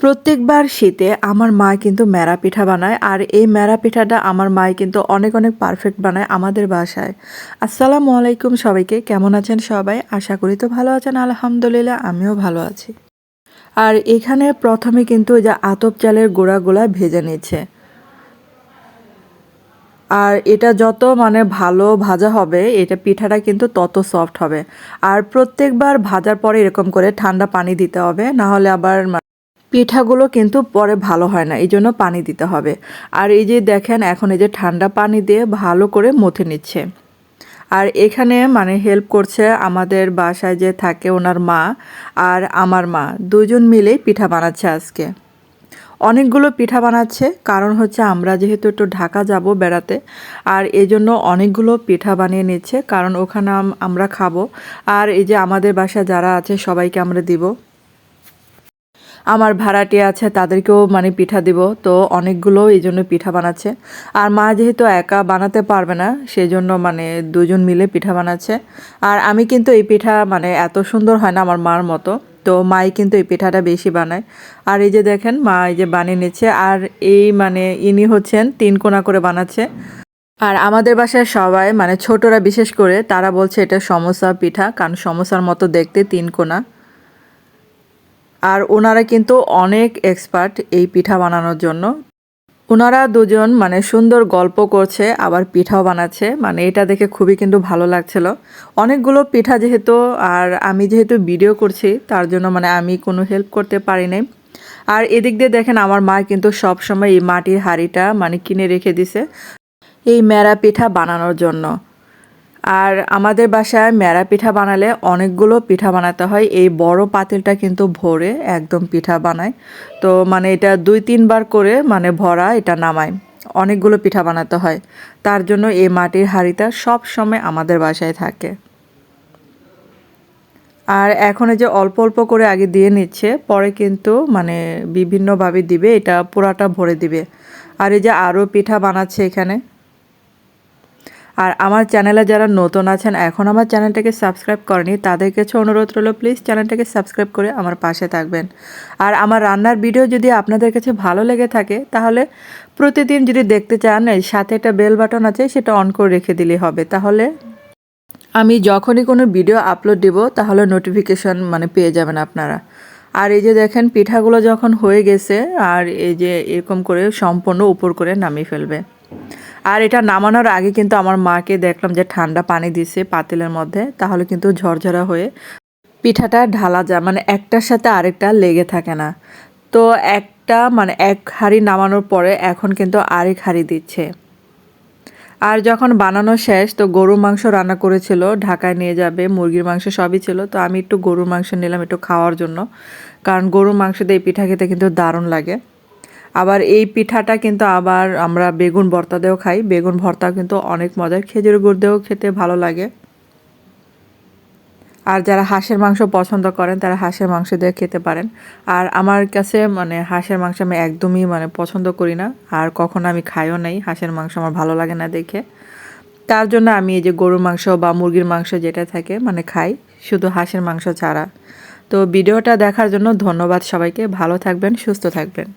প্রত্যেকবার শীতে আমার মা কিন্তু মেরা পিঠা বানায়, আর এই মেরা পিঠাটা আমার মায় কিন্তু অনেক অনেক পারফেক্ট বানায় আমাদের বাসায়। আসসালামু আলাইকুম সবাইকে, কেমন আছেন সবাই? আশা করি তো ভালো আছেন, আলহামদুলিল্লাহ, আমিও ভালো আছি। আর এখানে প্রথমে কিন্তু যে আতপ চালের গোড়াগুলা ভেজে নিচ্ছে। আর এটা যত মানে ভালো ভাজা হবে, এটা পিঠাটা কিন্তু তত সফট হবে। আর প্রত্যেকবার ভাজার পরে এরকম করে ঠান্ডা পানি দিতে হবে না হলে আবার পিঠাগুলো কিন্তু পরে ভালো হয় না এই জন্য পানি দিতে হবে। আর এই যে দেখেন, এখন এই যে ঠান্ডা পানি দিয়ে ভালো করে মথে নিচ্ছে। আর এখানে মানে হেল্প করছে আমাদের বাসায় যে থাকে ওনার মা আর আমার মা দুজন মিলেই পিঠা বানাচ্ছে আজকে। অনেকগুলো পিঠা বানাচ্ছে, কারণ হচ্ছে আমরা যেহেতু একটু ঢাকা যাব বেড়াতে, আর এই জন্য অনেকগুলো পিঠা বানিয়ে নিচ্ছে, কারণ ওখানে আমরা খাব। আর এই যে আমাদের বাসায় যারা আছে সবাইকে আমরা দিব। আমার ভাড়াটি আছে, তাদেরকেও মানে পিঠা দিব। তো অনেকগুলো এই জন্য পিঠা বানাচ্ছে। আর মা যেহেতু একা বানাতে পারবে না সেই জন্য মানে দুজন মিলে পিঠা বানাচ্ছে। আর আমি কিন্তু এই পিঠা মানে এত সুন্দর হয় না আমার মার মতো। তো মাই কিন্তু এই পিঠাটা বেশি বানায়। আর এই যে দেখেন, মা এই যে বানিয়ে নিচ্ছে। আর এই মানে ইনি হচ্ছেন তিন কোনা করে বানাচ্ছে। আর আমাদের বাসায় সবাই মানে ছোটরা বিশেষ করে, তারা বলছে এটা সমোসা পিঠা। কারণ সমোসার মতো দেখতে তিন কোনা। আর ওনারা কিন্তু অনেক এক্সপার্ট এই পিঠা বানানোর জন্য। ওনারা দুজন মানে সুন্দর গল্প করছে, আবার পিঠাও বানাচ্ছে। মানে এটা দেখে খুবই কিন্তু ভালো লাগছিল। অনেকগুলো পিঠা যেহেতু, আর আমি যেহেতু ভিডিও করছি, তার জন্য মানে আমি কোনো হেল্প করতে পারি নাই। আর এদিক দিয়ে দেখেন, আমার মা কিন্তু সব সময় এই মাটির হাঁড়িটা মানে কিনে রেখে দিছে এই মেরা পিঠা বানানোর জন্য। আর আমাদের বাসায় মেরা পিঠা বানালে অনেকগুলো পিঠা বানাতে হয়। এই বড় পাতিলটা কিন্তু ভরে একদম পিঠা বানায়। তো মানে এটা দুই, তিনবার করে মানে ভরা এটা নামায়। অনেকগুলো পিঠা বানাতে হয়। তার জন্য এই মাটির হাঁড়িটা সব সময় আমাদের বাসায় থাকে। আর এখন যে অল্প অল্প করে আগে দিয়ে নিচ্ছে, পরে কিন্তু মানে বিভিন্নভাবে দিবে, এটা পুরাটা ভরে দিবে। আর এই যে আরও পিঠা বানাচ্ছে এখানে। আর আমার চ্যানেলে যারা নতুন আছেন, এখন আমার চ্যানেলটাকে সাবস্ক্রাইব করেনি, তাদের কাছে অনুরোধ রইল, প্লিজ চ্যানেলটাকে সাবস্ক্রাইব করে আমার পাশে থাকবেন। আর আমার রান্নার ভিডিও যদি আপনাদের কাছে ভালো লেগে থাকে, তাহলে প্রতিদিন যদি দেখতে চান সাথে একটা বেল বাটন আছে, সেটা অন করে রেখে দিলেই হবে। তাহলে আমি যখনই কোনো ভিডিও আপলোড দিব, তাহলে নোটিফিকেশন মানে পেয়ে যাবেন আপনারা। আর এই যে দেখেন, পিঠাগুলো যখন হয়ে গেছে, আর এই যে এরকম করে সম্পূর্ণ উপর করে নামিয়ে ফেলবে। আর এটা নামানোর আগে কিন্তু আমার মাকে দেখলাম যে ঠান্ডা পানি দিছে পাতিলের মধ্যে, তাহলে কিন্তু ঝরঝরা হয়ে পিঠাটা ঢালা যায় মানে একটার সাথে আরেকটা লেগে থাকে না। তো একটা মানে এক হাঁড়ি নামানোর পরে এখন কিন্তু আরেক হাঁড়ি দিচ্ছে। আর যখন বানানো শেষ, তো গরুর মাংস রান্না করেছিল, ঢাকায় নিয়ে যাবে, মুরগির মাংস সবই ছিল, তো আমি একটু গরুর মাংস নিলাম একটু খাওয়ার জন্য। কারণ গরুর মাংস দিয়ে পিঠা খেতে কিন্তু দারুণ লাগে। আবার এই পিঠাটা কিন্তু আবার আমরা বেগুন ভর্তা দিয়েও খাই। বেগুন ভর্তা কিন্তু অনেক মজার। খেজুর গুড় দিয়েও খেতে ভালো লাগে। আর যারা হাঁসের মাংস পছন্দ করেন, তারা হাঁসের মাংস দিয়ে খেতে পারেন। আর আমার কাছে মানে হাঁসের মাংস আমি একদমই মানে পছন্দ করি না। আর কখনো আমি খাইও নাই। হাঁসের মাংস আমার ভালো লাগে না দেখে। তার জন্য আমি এই যে গরুর মাংস বা মুরগির মাংস যেটা থাকে মানে খাই, শুধু হাঁসের মাংস ছাড়া। তো ভিডিওটা দেখার জন্য ধন্যবাদ সবাইকে। ভালো থাকবেন, সুস্থ থাকবেন।